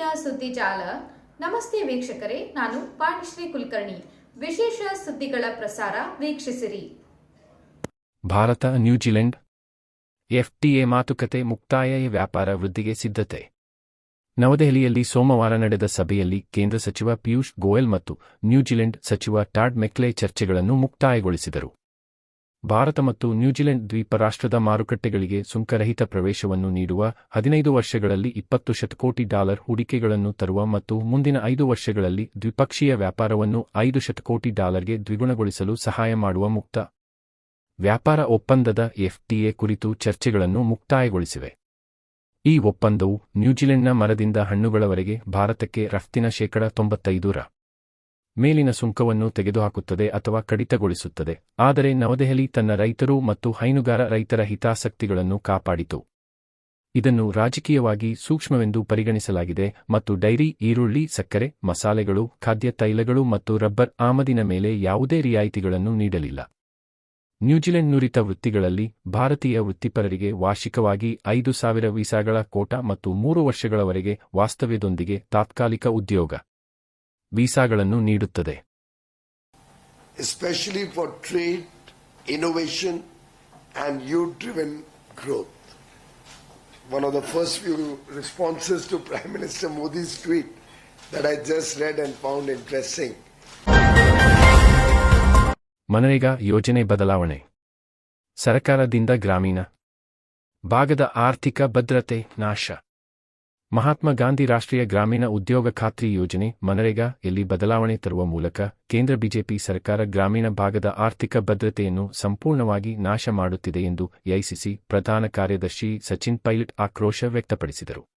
ಇವತ್ತಿನ ಸುದ್ದಿ ನಮಸ್ತೆ ವೀಕ್ಷಕರೇ, ನಾನು ಪಾಣಿಶ್ರೀ ಕುಲಕರ್ಣಿ. ವಿಶೇಷ ಸುದ್ದಿಗಳ ಪ್ರಸಾರ ವೀಕ್ಷಿಸಿರಿ. ಭಾರತ, ನ್ಯೂಜಿಲೆಂಡ್. ಎಫ್ಟಿಎ ಮಾತುಕತೆ ಮುಕ್ತಾಯ ವ್ಯಾಪಾರ ವೃದ್ಧಿಗೆ ಸಿದ್ಧತೆ. ನವದೆಹಲಿಯಲ್ಲಿ ಸೋಮವಾರ ನಡೆದ ಸಭೆಯಲ್ಲಿ ಕೇಂದ್ರ ಸಚಿವ ಪಿಯೂಷ್ ಗೋಯಲ್ ಮತ್ತು ನ್ಯೂಜಿಲೆಂಡ್ ಸಚಿವ ಟಾಡ್ ಮೆಕ್ಲೆ ಚರ್ಚೆಗಳನ್ನು ಮುಕ್ತಾಯಗೊಳಿಸಿದರು. ಭಾರತ ಮತ್ತು ನ್ಯೂಜಿಲೆಂಡ್ ದ್ವೀಪ ರಾಷ್ಟ್ರದ ಮಾರುಕಟ್ಟೆಗಳಿಗೆ ಸುಂಕರಹಿತ ಪ್ರವೇಶವನ್ನು ನೀಡುವ ಹದಿನೈದು ವರ್ಷಗಳಲ್ಲಿ ಇಪ್ಪತ್ತು ಶತಕೋಟಿ ಡಾಲರ್ ಹೂಡಿಕೆಗಳನ್ನು ತರುವ ಮತ್ತು ಮುಂದಿನ ಐದು ವರ್ಷಗಳಲ್ಲಿ ದ್ವಿಪಕ್ಷೀಯ ವ್ಯಾಪಾರವನ್ನು ಐದು ಶತಕೋಟಿ ಡಾಲರ್ಗೆ ದ್ವಿಗುಣಗೊಳಿಸಲು ಸಹಾಯ ಮಾಡುವ ಮುಕ್ತ ವ್ಯಾಪಾರ ಒಪ್ಪಂದದ ಎಫ್ಟಿಎ ಕುರಿತು ಚರ್ಚೆಗಳನ್ನು ಮುಕ್ತಾಯಗೊಳಿಸಿವೆ. ಈ ಒಪ್ಪಂದವು ನ್ಯೂಜಿಲೆಂಡ್ನ ಮರದಿಂದ ಹಣ್ಣುಗಳವರೆಗೆ ಭಾರತಕ್ಕೆ ರಫ್ತಿನ ಶೇಕಡ ತೊಂಬತ್ತೈದರ ಮೇಲಿನ ಸುಂಕವನ್ನು ತೆಗೆದುಹಾಕುತ್ತದೆ ಅಥವಾ ಕಡಿತಗೊಳಿಸುತ್ತದೆ. ಆದರೆ ನವದೆಹಲಿ ತನ್ನ ರೈತರು ಮತ್ತು ಹೈನುಗಾರ ರೈತರ ಹಿತಾಸಕ್ತಿಗಳನ್ನು ಕಾಪಾಡಿತು. ಇದನ್ನು ರಾಜಕೀಯವಾಗಿ ಸೂಕ್ಷ್ಮವೆಂದು ಪರಿಗಣಿಸಲಾಗಿದೆ ಮತ್ತು ಡೈರಿ, ಈರುಳ್ಳಿ, ಸಕ್ಕರೆ, ಮಸಾಲೆಗಳು, ಖಾದ್ಯ ತೈಲಗಳು ಮತ್ತು ರಬ್ಬರ್ ಆಮದಿನ ಮೇಲೆ ಯಾವುದೇ ರಿಯಾಯಿತಿಗಳನ್ನು ನೀಡಲಿಲ್ಲ. ನ್ಯೂಜಿಲೆಂಡ್ ನುರಿತ ವೃತ್ತಿಗಳಲ್ಲಿ ಭಾರತೀಯ ವೃತ್ತಿಪರರಿಗೆ ವಾರ್ಷಿಕವಾಗಿ ಐದು ಸಾವಿರ ವೀಸಾಗಳ ಕೋಟ ಮತ್ತು ಮೂರು ವರ್ಷಗಳವರೆಗೆ ವಾಸ್ತವ್ಯದೊಂದಿಗೆ ತಾತ್ಕಾಲಿಕ ಉದ್ಯೋಗ. ವೀಸಾಗಳನ್ನು ನೀಡುತ್ತದೆ. Especially for trade innovation and you driven growth one of the first few responses to prime minister Modi tweet that I just read and found interesting MNREGA ಯೋಜನೆ ಬದಲಾವಣೆ. ಸರ್ಕಾರದಿಂದ ಗ್ರಾಮೀಣ. ಭಾಗದ ಆರ್ಥಿಕ ಭದ್ರತೆ ನಾಶ. ಮಹಾತ್ಮ ಗಾಂಧಿ ರಾಷ್ಟ್ರೀಯ ಗ್ರಾಮೀಣ ಉದ್ಯೋಗ ಖಾತ್ರಿ ಯೋಜನೆ ಮನರೇಗಾ ಇಲ್ಲಿ ಬದಲಾವಣೆ ತರುವ ಮೂಲಕ ಕೇಂದ್ರ ಬಿಜೆಪಿ ಸರ್ಕಾರ ಗ್ರಾಮೀಣ ಭಾಗದ ಆರ್ಥಿಕ ಭದ್ರತೆಯನ್ನು ಸಂಪೂರ್ಣವಾಗಿ ನಾಶ ಮಾಡುತ್ತಿದೆ ಎಂದು ಎಐಸಿಸಿ ಪ್ರಧಾನ ಕಾರ್ಯದರ್ಶಿ ಸಚಿನ್ ಪೈಲಟ್ ಆಕ್ರೋಶ ವ್ಯಕ್ತಪಡಿಸಿದರು.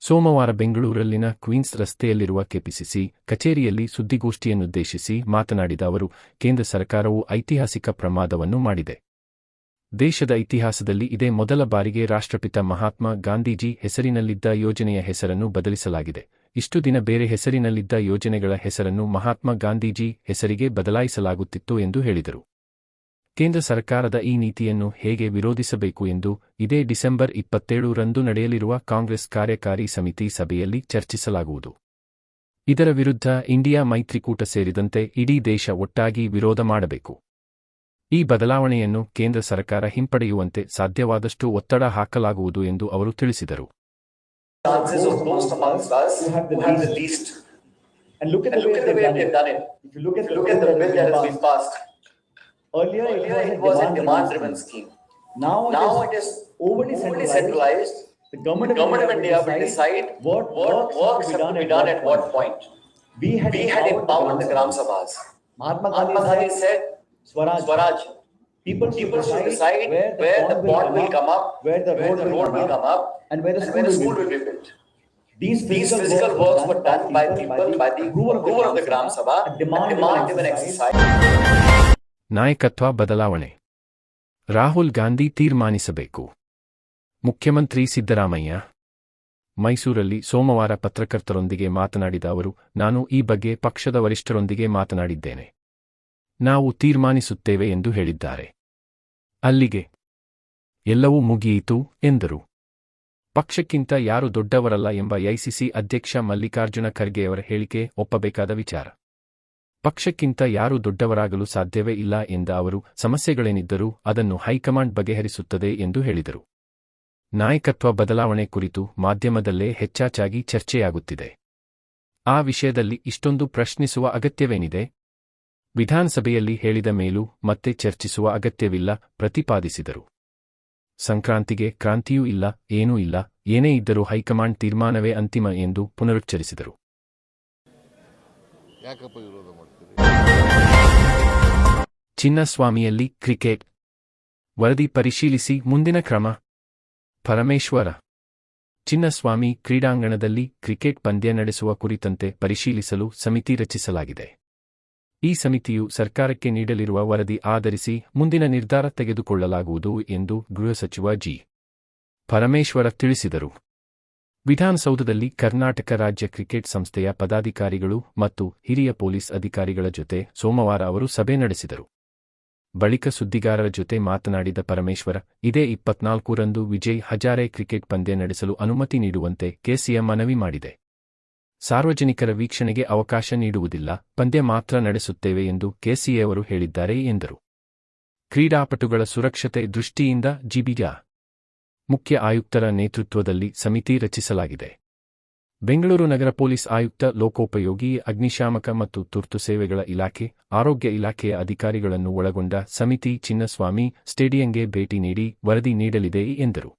ಸೋಮವಾರ ಬೆಂಗಳೂರಲ್ಲಿನ ಕ್ವೀನ್ಸ್ ರಸ್ತೆಯಲ್ಲಿರುವ ಕೆಪಿಸಿಸಿ ಕಚೇರಿಯಲ್ಲಿ ಸುದ್ದಿಗೋಷ್ಠಿಯನ್ನುದ್ದೇಶಿಸಿ ಮಾತನಾಡಿದ ಅವರು, ಕೇಂದ್ರ ಸರ್ಕಾರವು ಐತಿಹಾಸಿಕ ಪ್ರಮಾದವನ್ನು ಮಾಡಿದೆ. ದೇಶದ ಇತಿಹಾಸದಲ್ಲಿ ಇದೇ ಮೊದಲ ಬಾರಿಗೆ ರಾಷ್ಟ್ರಪಿತ ಮಹಾತ್ಮ ಗಾಂಧೀಜಿ ಹೆಸರಿನಲ್ಲಿದ್ದ ಯೋಜನೆಯ ಹೆಸರನ್ನು ಬದಲಿಸಲಾಗಿದೆ. ಇಷ್ಟು ದಿನ ಬೇರೆ ಹೆಸರಿನಲ್ಲಿದ್ದ ಯೋಜನೆಗಳ ಹೆಸರನ್ನು ಮಹಾತ್ಮ ಗಾಂಧೀಜಿ ಹೆಸರಿಗೆ ಬದಲಾಯಿಸಲಾಗುತ್ತಿತ್ತು ಎಂದು ಹೇಳಿದರು. ಕೇಂದ್ರ ಸರ್ಕಾರದ ಈ ನೀತಿಯನ್ನು ಹೇಗೆ ವಿರೋಧಿಸಬೇಕು ಎಂದು ಇದೇ ಡಿಸೆಂಬರ್ ಇಪ್ಪತ್ತೇಳು ರಂದು ನಡೆಯಲಿರುವ ಕಾಂಗ್ರೆಸ್ ಕಾರ್ಯಕಾರಿ ಸಮಿತಿ ಸಭೆಯಲ್ಲಿ ಚರ್ಚಿಸಲಾಗುವುದು. ಇದರ ವಿರುದ್ಧ ಇಂಡಿಯಾ ಮೈತ್ರಿಕೂಟ ಸೇರಿದಂತೆ ಇಡೀ ದೇಶ ಒಟ್ಟಾಗಿ ವಿರೋಧ ಮಾಡಬೇಕು. ಈ ಬದಲಾವಣೆಯನ್ನು ಕೇಂದ್ರ ಸರ್ಕಾರ ಹಿಂಪಡೆಯುವಂತೆ ಸಾಧ್ಯವಾದಷ್ಟು ಒತ್ತಡ ಹಾಕಲಾಗುವುದು ಎಂದು ಅವರು ತಿಳಿಸಿದರು Mahatma Gandhi said, Swaraj. Swaraj, People should people should decide decide where the pond will come up, where the where road, the road will come up, and where the and school, where the will, school be will built. be built. These physical, These physical works were done by people, by the ruler of the Gram Sabha, and a demand-driven demand-driven exercise. exercise. ನಾಯಕತ್ವ ಬದಲಾವಣೆ ರಾಹುಲ್ ಗಾಂಧಿ ತೀರ್ಮಾನಿಸಬೇಕು ಮುಖ್ಯಮಂತ್ರಿ ಸಿದ್ದರಾಮಯ್ಯ ಮೈಸೂರಲ್ಲಿ ಸೋಮವಾರ ಪತ್ರಕರ್ತರೊಂದಿಗೆ ಮಾತನಾಡಿದ ಅವರು ನಾನು ಈ ಬಗ್ಗೆ ಪಕ್ಷದ ವರಿಷ್ಠರೊಂದಿಗೆ ಮಾತನಾಡಿದ್ದೇನೆ ನಾವು ತೀರ್ಮಾನಿಸುತ್ತೇವೆ ಎಂದು ಹೇಳಿದ್ದಾರೆ. ಅಲ್ಲಿಗೆ, ಎಲ್ಲವೂ ಮುಗಿಯಿತು ಎಂದರು. ಪಕ್ಷಕ್ಕಿಂತ ಯಾರು ದೊಡ್ಡವರಲ್ಲ ಎಂಬ ಐಸಿಸಿ ಅಧ್ಯಕ್ಷ ಮಲ್ಲಿಕಾರ್ಜುನ ಖರ್ಗೆಯವರ ಹೇಳಿಕೆ ಒಪ್ಪಬೇಕಾದ ವಿಚಾರ. ಪಕ್ಷಕ್ಕಿಂತ ಯಾರೂ ದೊಡ್ಡವರಾಗಲು ಸಾಧ್ಯವೇ ಇಲ್ಲ ಎಂದ ಅವರು, ಸಮಸ್ಯೆಗಳೇನಿದ್ದರೂ ಅದನ್ನು ಹೈಕಮಾಂಡ್ ಬಗೆಹರಿಸುತ್ತದೆ ಎಂದು ಹೇಳಿದರು. ನಾಯಕತ್ವ ಬದಲಾವಣೆ ಕುರಿತು ಮಾಧ್ಯಮದಲ್ಲೇ ಹೆಚ್ಚಾಚಾಗಿ ಚರ್ಚೆಯಾಗುತ್ತಿದೆ. ಆ ವಿಷಯದಲ್ಲಿ ಇಷ್ಟೊಂದು ಪ್ರಶ್ನಿಸುವ ಅಗತ್ಯವೇನಿದೆ? ವಿಧಾನಸಭೆಯಲ್ಲಿ ಹೇಳಿದ ಮೇಲೂ ಮತ್ತೆ ಚರ್ಚಿಸುವ ಅಗತ್ಯವಿಲ್ಲ ಪ್ರತಿಪಾದಿಸಿದರು. ಸಂಕ್ರಾಂತಿಗೆ ಕ್ರಾಂತಿಯೂ ಇಲ್ಲ ಏನೂ ಇಲ್ಲ ಏನೇ ಇದ್ದರೂ ಹೈಕಮಾಂಡ್ ತೀರ್ಮಾನವೇ ಅಂತಿಮ ಎಂದು ಪುನರುಚ್ಚರಿಸಿದರು. ಚಿನ್ನಸ್ವಾಮಿಯಲ್ಲಿ ಕ್ರಿಕೆಟ್. ವರದಿ ಪರಿಶೀಲಿಸಿ ಮುಂದಿನ ಕ್ರಮ. ಪರಮೇಶ್ವರ. ಚಿನ್ನಸ್ವಾಮಿ ಕ್ರೀಡಾಂಗಣದಲ್ಲಿ ಕ್ರಿಕೆಟ್ ಪಂದ್ಯ ನಡೆಸುವ ಕುರಿತಂತೆ ಪರಿಶೀಲಿಸಲು ಸಮಿತಿ ರಚಿಸಲಾಗಿದೆ. ಈ ಸಮಿತಿಯು ಸರ್ಕಾರಕ್ಕೆ ನೀಡಲಿರುವ ವರದಿ ಆಧರಿಸಿ ಮುಂದಿನ ನಿರ್ಧಾರ ತೆಗೆದುಕೊಳ್ಳಲಾಗುವುದು ಎಂದು ಗೃಹ ಸಚಿವ ಜಿ. ಪರಮೇಶ್ವರ ತಿಳಿಸಿದರು. ವಿಧಾನಸೌಧದಲ್ಲಿ ಕರ್ನಾಟಕ ರಾಜ್ಯ ಕ್ರಿಕೆಟ್ ಸಂಸ್ಥೆಯ ಪದಾಧಿಕಾರಿಗಳು ಮತ್ತು ಹಿರಿಯ ಪೊಲೀಸ್ ಅಧಿಕಾರಿಗಳ ಜೊತೆ ಸೋಮವಾರ ಅವರು ಸಭೆ ನಡೆಸಿದರು. ಬಳಿಕ ಸುದ್ದಿಗಾರರ ಜೊತೆ ಮಾತನಾಡಿದ ಪರಮೇಶ್ವರ, ಇದೇ ಇಪ್ಪತ್ನಾಲ್ಕರಂದು ವಿಜಯ್ ಹಜಾರೆ ಕ್ರಿಕೆಟ್ ಪಂದ್ಯ ನಡೆಸಲು ಅನುಮತಿ ನೀಡುವಂತೆ ಕೆಸಿಎಂ ಮನವಿ ಮಾಡಿದೆ. ಸಾರ್ವಜನಿಕರ ವೀಕ್ಷಣೆಗೆ ಅವಕಾಶ ನೀಡುವುದಿಲ್ಲ, ಪಂದ್ಯ ಮಾತ್ರ ನಡೆಸುತ್ತೇವೆ ಎಂದು ಕೆಸಿಎ ಅವರು ಹೇಳಿದ್ದಾರೆ ಎಂದರು. ಕ್ರೀಡಾಪಟುಗಳ ಸುರಕ್ಷತೆ ದೃಷ್ಟಿಯಿಂದ ಜಿಬಿಜ ಮುಖ್ಯ ಆಯುಕ್ತರ ನೇತೃತ್ವದಲ್ಲಿ ಸಮಿತಿ ರಚಿಸಲಾಗಿದೆ. ಬೆಂಗಳೂರು ನಗರ ಪೊಲೀಸ್ ಆಯುಕ್ತ ಲೋಕೋಪಯೋಗಿ, ಅಗ್ನಿಶಾಮಕ ಮತ್ತು ತುರ್ತು ಸೇವೆಗಳ ಇಲಾಖೆ, ಆರೋಗ್ಯ ಇಲಾಖೆಯ ಅಧಿಕಾರಿಗಳನ್ನು ಒಳಗೊಂಡ ಸಮಿತಿ ಚಿನ್ನಸ್ವಾಮಿ ಸ್ಟೇಡಿಯಂಗೆ ಭೇಟಿ ನೀಡಿ ವರದಿ ನೀಡಲಿದೆ ಎಂದರು.